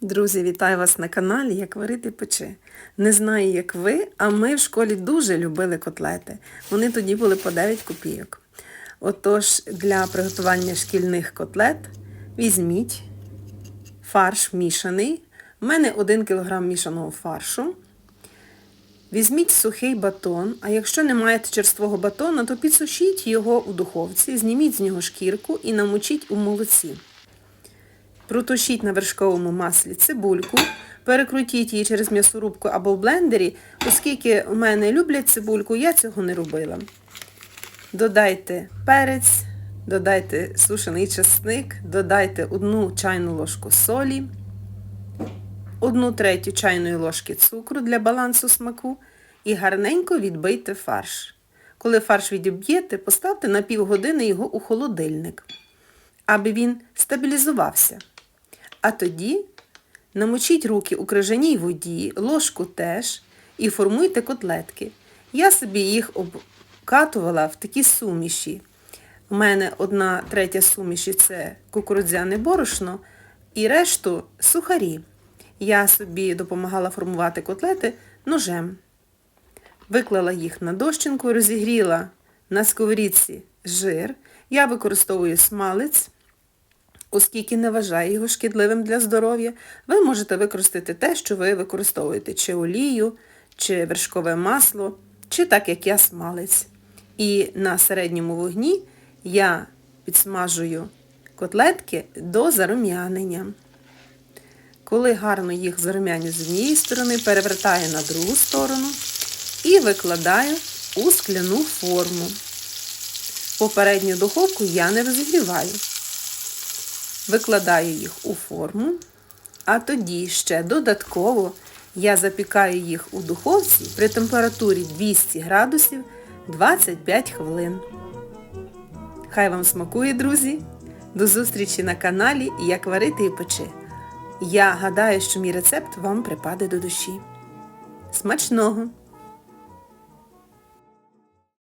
Друзі, вітаю вас на каналі Як варити печи. Не знаю, як ви, а ми в школі дуже любили котлети. Вони тоді були по 9 копійок. Отож, для приготування шкільних котлет візьміть фарш мішаний. У мене 1 кг мішаного фаршу. Візьміть сухий батон, а якщо не маєте черствого батона, то підсушіть його у духовці, зніміть з нього шкірку і намочіть у молоці. Протушіть на вершковому маслі цибульку, перекрутіть її через м'ясорубку або в блендері, оскільки у мене люблять цибульку, я цього не робила. Додайте перець, додайте сушений чесник, додайте одну чайну ложку солі, одну третю чайної ложки цукру для балансу смаку і гарненько відбийте фарш. Коли фарш відіб'єте, поставте на півгодини його у холодильник, аби він стабілізувався. А тоді намочіть руки у крижаній воді, ложку теж і формуйте котлетки. Я собі їх обкатувала в такі суміші. У мене одна третя суміші це кукурудзяне борошно і решту сухарі. Я собі допомагала формувати котлети ножем. Виклала їх на дощинку, розігріла на сковорідці жир. Я використовую смалець, оскільки не вважаю його шкідливим для здоров'я. Ви можете використати те, що ви використовуєте, чи олію, чи вершкове масло, чи так, як я смалець. І на середньому вогні я підсмажую котлетки до зарум'янення. Коли гарно їх зарум'яню з однієї сторони, перевертаю на другу сторону і викладаю у скляну форму. Попередню духовку я не розігріваю. Викладаю їх у форму, а тоді ще додатково я запікаю їх у духовці при температурі 200 градусів 25 хвилин. Хай вам смакує, друзі! До зустрічі на каналі Як варити і печи. Я гадаю, що мій рецепт вам припаде до душі. Смачного!